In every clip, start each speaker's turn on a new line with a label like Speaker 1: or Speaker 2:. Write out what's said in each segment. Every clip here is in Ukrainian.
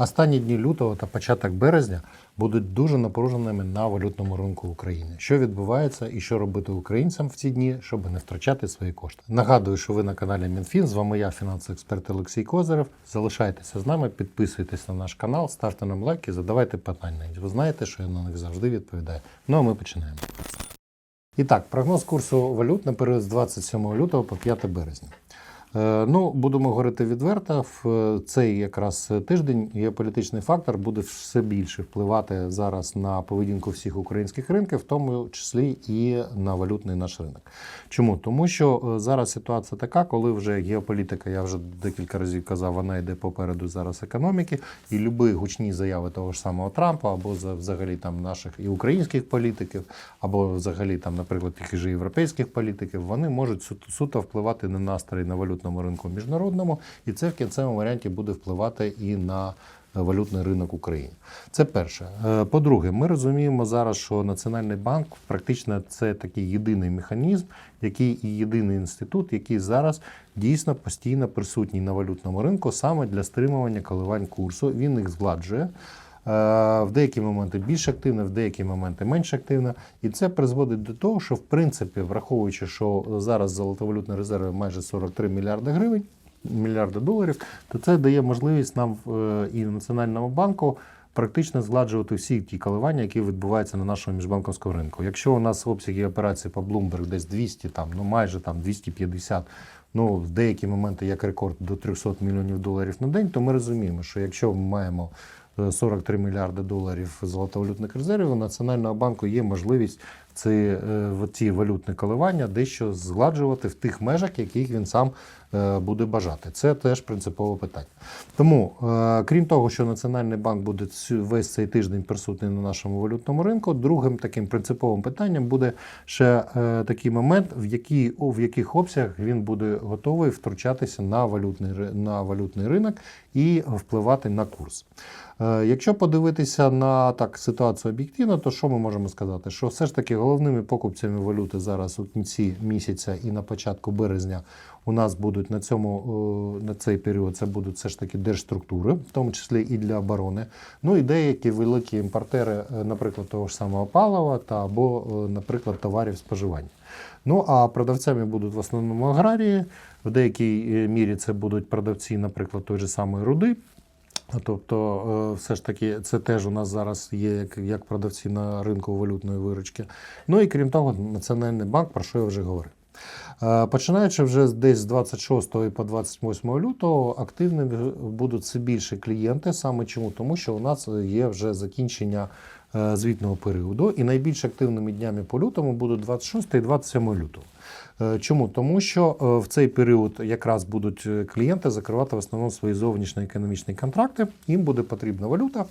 Speaker 1: Останні дні лютого та початок березня будуть дуже напруженими на валютному ринку України. Що відбувається і що робити українцям в ці дні, щоб не втрачати свої кошти? Нагадую, що ви на каналі МінФін. З вами я, фінансовий експерт Олексій Козирев. Залишайтеся з нами, підписуйтесь на наш канал, ставте нам лайки, задавайте питання. Ви знаєте, що я на них завжди відповідаю. Ну а ми починаємо. І так, прогноз курсу валют на період з 27 лютого по 5 березня. Е, Ну, будемо говорити відверто, в цей якраз тиждень геополітичний фактор буде все більше впливати зараз на поведінку всіх українських ринків, в тому числі і на валютний наш ринок. Чому? Тому що е, зараз ситуація така, коли вже геополітика, я вже декілька разів казав, вона йде попереду зараз економіки, і любі гучні заяви того ж самого Трампа або за- взагалі там наших і українських політиків, або взагалі там, наприклад, тих же європейських політиків, вони можуть суто, впливати на настрій на валютному ринку міжнародному, і це в кінцевому варіанті буде впливати і на е, валютний ринок України. Це перше. Е, По-друге, ми розуміємо зараз, що Національний банк практично це такий єдиний механізм, який і єдиний інститут, який зараз дійсно постійно присутній на валютному ринку саме для стримування коливань курсу. Він їх згладжує. Е, В деякі моменти більш активно, в деякі моменти менш активно. І це призводить до того, що в принципі, враховуючи, що зараз золотовалютні резерви майже 43 мільярди гривень, мільярди доларів, то це дає можливість нам е, і Національному банку. Практично згладжувати всі ті коливання, які відбуваються на нашому міжбанковському ринку. Якщо у нас обсяги операцій по Bloomberg десь 200, там, ну майже там 250, ну в деякі моменти як рекорд до 300 мільйонів доларів на день, то ми розуміємо, що якщо ми маємо 43 мільярди доларів золотовалютних резервів, у Національного банку є можливість ці, е, ці валютні коливання дещо згладжувати в тих межах, яких він сам е, буде бажати. Це теж принципове питання. Тому, е, крім того, що Національний банк буде весь цей тиждень присутній на нашому валютному ринку, другим таким принциповим питанням буде ще такий момент, в, який, в яких обсягах він буде готовий втручатися на валютний, на валютний ринок і впливати на курс. Якщо подивитися на так ситуацію об'єктивно, то що ми можемо сказати? Що все ж таки головними покупцями валюти зараз у кінці місяця і на початку березня у нас будуть на цьому е, на цей період це будуть все ж таки держструктури, в тому числі і для оборони. Ну і деякі великі імпортери, е, наприклад, того ж самого палива та або, е, наприклад, товарів споживання. Ну а продавцями будуть в основному аграрії. В деякій мірі це будуть продавці, наприклад, той же самої руди. Тобто, е, все ж таки, це теж у нас зараз є як, як продавці на ринку валютної виручки. Ну і крім того, Національний банк, про що я вже говорив. Е, Починаючи вже десь з 26 по 28 лютого, активними будуть все більше клієнти. Саме чому? Тому що у нас є вже закінчення звітного періоду, і найбільш активними днями по лютому будуть 26 і 27 лютого. Е, Чому? Тому що е, в цей період якраз будуть е, клієнти закривати в основному свої зовнішні економічні контракти, їм буде потрібна валюта.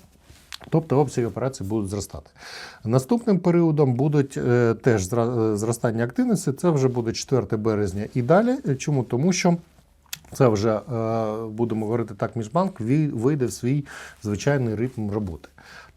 Speaker 1: Тобто обсяги операцій будуть зростати. Наступним періодом будуть е, теж е, зростання активності. Це вже буде 4 березня і далі. Е, Чому? Тому що це вже е, будемо говорити так, міжбанк вийде в свій звичайний ритм роботи.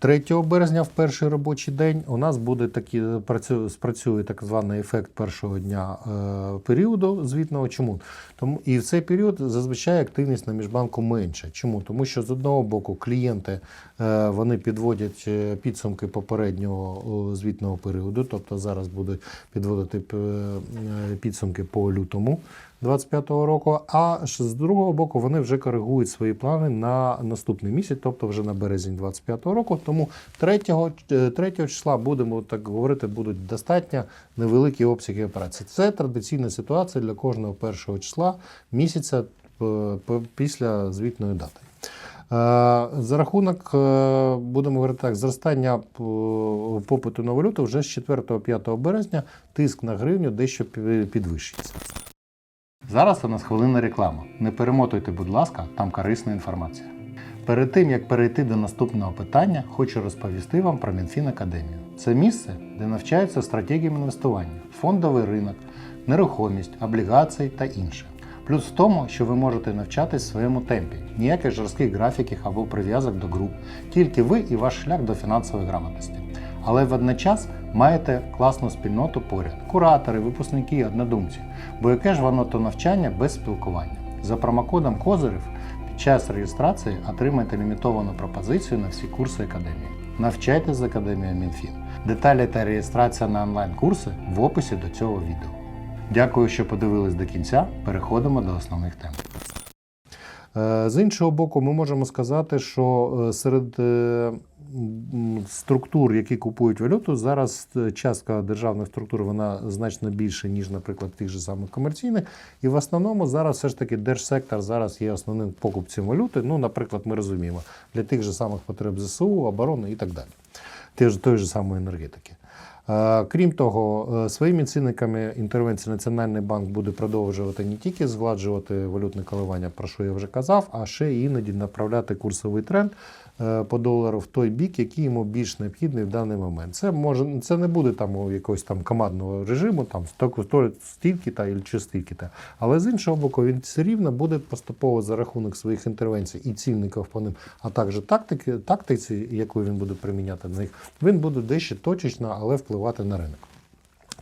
Speaker 1: 3 березня, в перший робочий день, у нас буде такі працює, спрацює так званий ефект першого дня е, періоду звітного. Чому? Тому і в цей період зазвичай активність на міжбанку менша. Чому? Тому що з одного боку клієнти е, вони підводять е, підсумки попереднього звітного періоду, тобто зараз будуть підводити е, підсумки по лютому. 25-го року, а з другого боку вони вже коригують свої плани на наступний місяць, тобто вже на березень 25-го року. Тому 3, 3 числа будемо так говорити, будуть достатньо невеликі обсяги операцій. Це традиційна ситуація для кожного першого числа місяця е, після звітної дати. Е, За рахунок, е, будемо говорити так, зростання е, попиту на валюту вже з 4-5 березня тиск на гривню дещо пі- підвищиться. Зараз у нас хвилина реклама. Не перемотуйте, будь ласка, там корисна інформація. Перед тим як перейти до наступного питання, хочу розповісти вам про Мінфін Академію. Це місце, де навчаються стратегіям інвестування, фондовий ринок, нерухомість, облігації та інше. Плюс в тому, що ви можете навчатись в своєму темпі, ніяких жорстких графіків або прив'язок до груп, тільки ви і ваш шлях до фінансової грамотності. Але водночас маєте класну спільноту поряд, куратори, випускники, однодумці. Бо яке ж воно то навчання без спілкування? За промокодом Козирів під час реєстрації отримайте лімітовану пропозицію на всі курси академії. Навчайтесь з академією МінФін. Деталі та реєстрація на онлайн-курси в описі до цього відео. Дякую, що подивились до кінця. Переходимо до основних тем. Е, З іншого боку, ми можемо сказати, що е, серед е, структур, які купують валюту, зараз е, частка державних структур вона значно більше, ніж, наприклад, тих же самих комерційних. І в основному зараз все ж таки держсектор зараз є основним покупцем валюти. Ну, наприклад, ми розуміємо, для тих же самих потреб ЗСУ, оборони і так далі. Те ж- Тої ж самої енергетики. Е, Крім того, е, своїми цінниками інтервенції Національний банк буде продовжувати не тільки згладжувати валютне коливання, про що я вже казав, а ще іноді направляти курсовий тренд по долару в той бік, який йому більш необхідний в даний момент. Це може це не буде там у якогось там командного режиму, там стільки та чи стільки та. Але з іншого боку, він все рівно буде поступово за рахунок своїх інтервенцій і цільників по ним, а також тактики, тактиці, яку він буде приміняти на них, він буде дещо точечно, але впливати на ринок.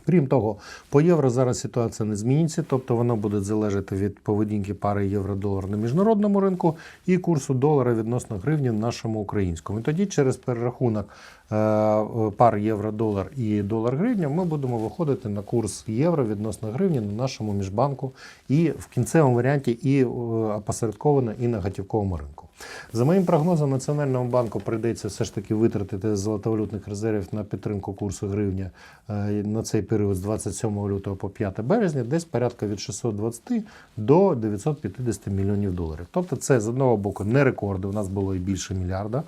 Speaker 1: Крім того, по євро зараз ситуація не зміниться, тобто воно буде залежати від поведінки пари євро-долар на міжнародному ринку і курсу долара відносно гривні в нашому українському. І тоді через перерахунок е, пар євро-долар і долар-гривня ми будемо виходити на курс євро відносно гривні на нашому міжбанку і в кінцевому варіанті і е, опосередковано і на готівковому ринку. За моїм прогнозом, Національному банку прийдеться все ж таки витратити з золотовалютних резервів на підтримку курсу гривня е, на цей період з 27 лютого по 5 березня, десь порядка від 620 до 950 мільйонів доларів. Тобто, це з одного боку не рекорди. У нас було і більше мільярда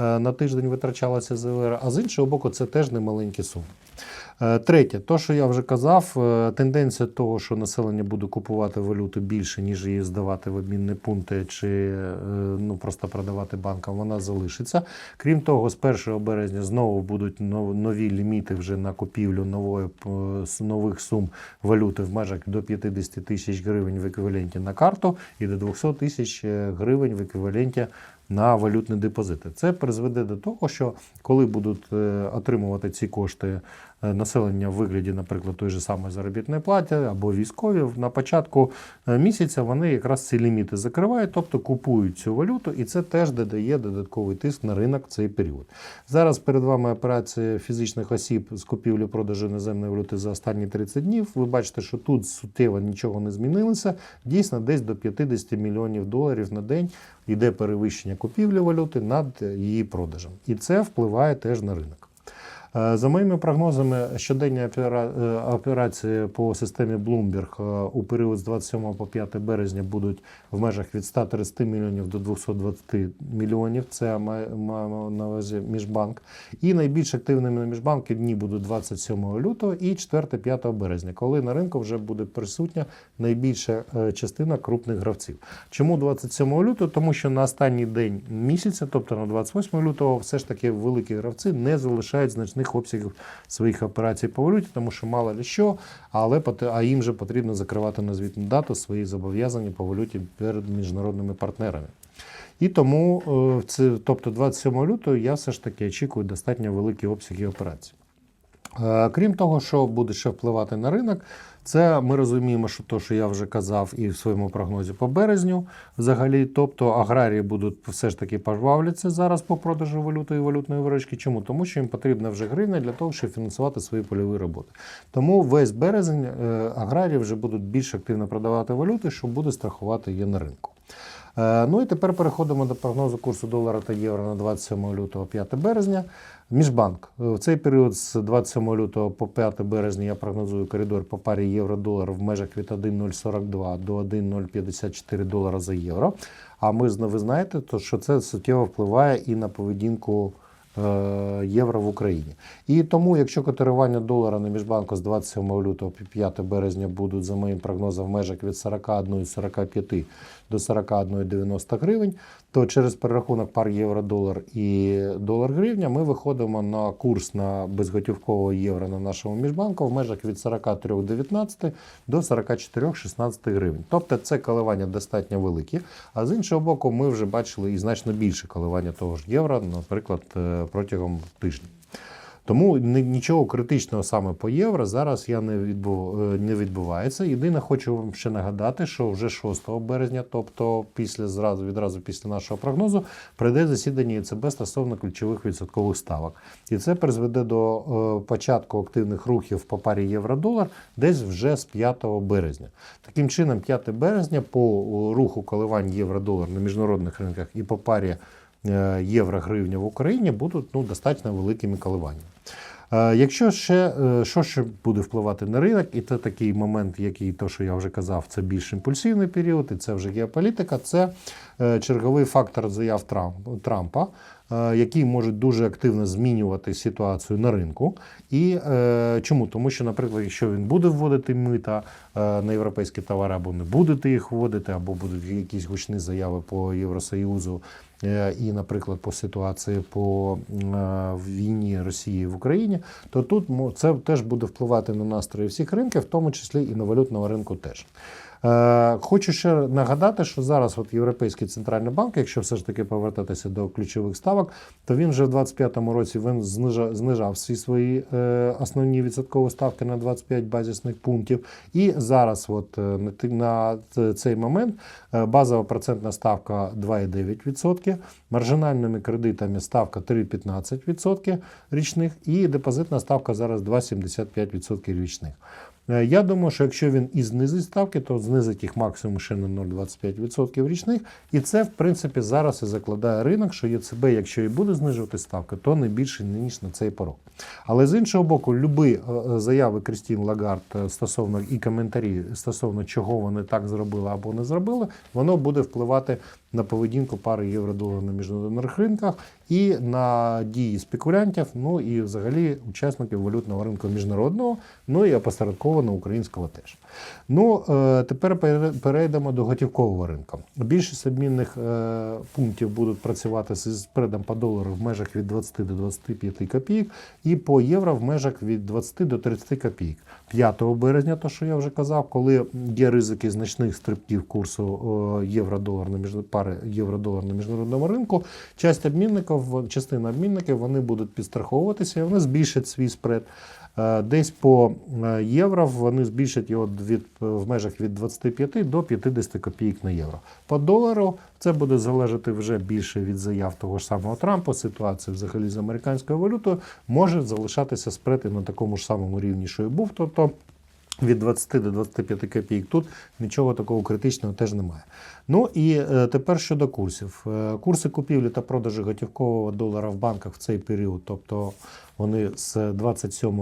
Speaker 1: е, на тиждень витрачалося ЗВР, а з іншого боку, це теж немаленькі суми. Е, Третє, то, що я вже казав, е, тенденція того, що населення буде купувати валюту більше, ніж її здавати в обмінні пункти чи е, ну, просто продавати банкам, вона залишиться. Крім того, з 1 березня знову будуть нов- нові ліміти вже на купівлю нової, нових сум валюти в межах до 50 тисяч гривень в еквіваленті на карту і до 200 тисяч гривень в еквіваленті на валютні депозити. Це призведе до того, що коли будуть е, отримувати ці кошти е, населення в вигляді, наприклад, той же самої заробітної плати або військові, на початку е, місяця вони якраз ці ліміти закривають, тобто купують цю валюту, і це теж додає додатковий тиск на ринок в цей період. Зараз перед вами операція фізичних осіб з купівлі-продажу іноземної валюти за останні 30 днів. Ви бачите, що тут суттєво нічого не змінилося. Дійсно, десь до 50 мільйонів доларів на день йде перевищення купівлі валюти над її продажем. І це впливає теж на ринок. Е, За моїми прогнозами, щоденні е, операції по системі Bloomberg е, у період з 27 по 5 березня будуть в межах від 130 мільйонів до 220 мільйонів. Це маємо на увазі міжбанк. І найбільш активними на міжбанки дні будуть 27 лютого і 4-5 березня, коли на ринку вже буде присутня найбільша частина крупних гравців. Чому 27 лютого? Тому що на останній день місяця, тобто на 28 лютого, все ж таки великі гравці не залишають значних обсягів своїх операцій по валюті, тому що мало ли що, але а їм же потрібно закривати на звітну дату свої зобов'язання по валюті перед міжнародними партнерами. І тому, е, тобто 27 лютого, я все ж таки очікую достатньо великі обсяги операцій. Е, Крім того, що буде ще впливати на ринок, це ми розуміємо, що то, що я вже казав і в своєму прогнозі по березню, взагалі, тобто аграрії будуть все ж таки пожвавляться зараз по продажу валюти і валютної виручки. Чому? Тому що їм потрібна вже гривня для того, щоб фінансувати свої польові роботи. Тому весь березень е, аграрії вже будуть більш активно продавати валюти, що буде страхувати її на ринку. Е, Ну і тепер переходимо до прогнозу курсу долара та євро на 27 лютого 5 березня. Міжбанк Е, в цей період з 27 лютого по 5 березня я прогнозую коридор по парі євро-долар в межах від 1,042 до 1,054 долара за євро. А ми ви знаєте, то що це суттєво впливає і на поведінку євро в Україні. І тому, якщо котирування долара на міжбанку з 27 лютого по 5 березня будуть, за моїм прогнозом, в межах від 41,45 до 41,90 гривень, то через перерахунок пар євро-долар і долар-гривня ми виходимо на курс на безготівкового євро на нашому міжбанку в межах від 43,19 до 44,16 гривень. Тобто це коливання достатньо великі. А з іншого боку, ми вже бачили і значно більше коливання того ж євро, наприклад, е, протягом тижня. Тому нічого критичного саме по євро зараз я не відбу, е, не відбувається. Єдине, хочу вам ще нагадати, що вже 6 березня, тобто після зразу відразу після нашого прогнозу, прийде засідання ЄЦБ стосовно ключових відсоткових ставок. І це призведе до е, початку активних рухів по парі євро-долар десь вже з 5 березня. Таким чином, 5 березня по е, руху коливань євро-долар на міжнародних ринках і по парі євро-гривня в Україні будуть ну, достатньо великими коливаннями. Е, Якщо ще е, що ще буде впливати на ринок, і це такий момент, який то, що я вже казав, це більш імпульсивний період, і це вже геополітика, це е, черговий фактор заяв Трамп- Трампа, е, який може дуже активно змінювати ситуацію на ринку. І е, чому? Тому що, наприклад, якщо він буде вводити мита е, на європейські товари, або не будете їх вводити, або будуть якісь гучні заяви по Євросоюзу. І, наприклад, по ситуації по війні Росії в Україні, то тут це теж буде впливати на настрої всіх ринків, в тому числі і на валютного ринку теж. Е, Хочу ще нагадати, що зараз от Європейський центральний банк, якщо все ж таки повертатися до ключових ставок, то він вже в 2025 році він знижав, знижав всі свої е, основні відсоткові ставки на 25 базисних пунктів. І зараз, от е, на, цей момент, базова процентна ставка 2,9%, маржинальними кредитами ставка 3,15% річних, і депозитна ставка зараз 2,75% річних. Е, Я думаю, що якщо він і знизить ставки, то знизить їх максимум ще на 0,25% річних. І це, в принципі, зараз і закладає ринок, що ЄЦБ, якщо і буде знижувати ставки, то не більше, ніж на цей порог. Але з іншого боку, любі е, заяви Крістін Лагард е, стосовно і коментарі стосовно чого вони так зробили або не зробили, воно буде впливати на поведінку пари євро-долар на міжнародних ринках і на дії спекулянтів, ну і взагалі учасників валютного ринку міжнародного, ну і опосередковано українського теж. Ну е, тепер перейдемо до готівкового ринку. Більшість обмінних е, пунктів будуть працювати з спредом по долару в межах від 20 до 25 копійок, і по євро в межах від 20 до 30 копійок. 5 березня, то що я вже казав, коли є ризики значних стрибків курсу е, євро-долар на пари євро-долар на міжнародному ринку, часть обмінників, частина обмінників вони будуть підстраховуватися і вони збільшать свій спред. Е, Десь по е, євро вони збільшать його від, в межах від 25 до 50 копійок на євро. По долару це буде залежати вже більше від заяв того ж самого Трампа. Ситуація взагалі з американською валютою може залишатися спред і на такому ж самому рівні, що і був. Тобто від 20 до 25 копійок тут нічого такого критичного теж немає. Ну і е, тепер щодо курсів. Курси купівлі та продажу готівкового долара в банках в цей період, тобто вони з 27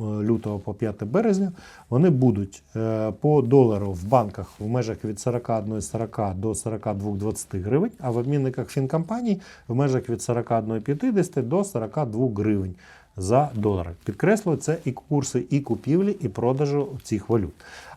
Speaker 1: лютого по 5 березня, вони будуть е, по долару в банках в межах від 41,40 до 42,20 гривень, а в обмінниках фінкомпаній в межах від 41,50 до 42 гривень за долар. Підкреслюю, це і курси і купівлі, і продажу цих валют.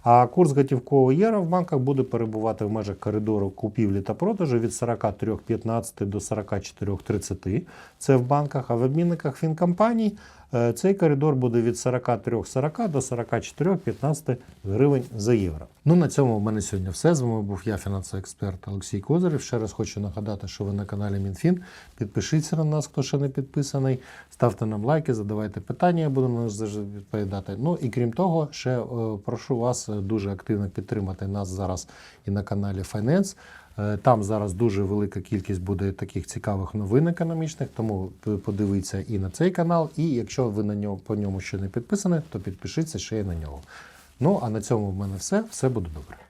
Speaker 1: А курс готівкового євро в банках буде перебувати в межах коридору купівлі та продажу від 43,15 до 44,30. Це в банках, а в обмінниках фінкомпаній е, цей коридор буде від 43,40 до 44,15 гривень за євро. Ну на цьому в мене сьогодні все. З вами був я, фінансовий експерт Олексій Козирів. Ще раз хочу нагадати, що ви на каналі МінФін. Підпишіться на нас, хто ще не підписаний. Ставте нам лайки, задавайте питання, я буду на них завжди відповідати. Ну і крім того, ще е, прошу вас е, дуже активно підтримати нас зараз і на каналі Finance. Е, Там зараз дуже велика кількість буде таких цікавих новин економічних, тому подивіться і на цей канал. І якщо ви на нього по ньому ще не підписані, то підпишіться ще й на нього. Ну а на цьому в мене все. Все буде добре.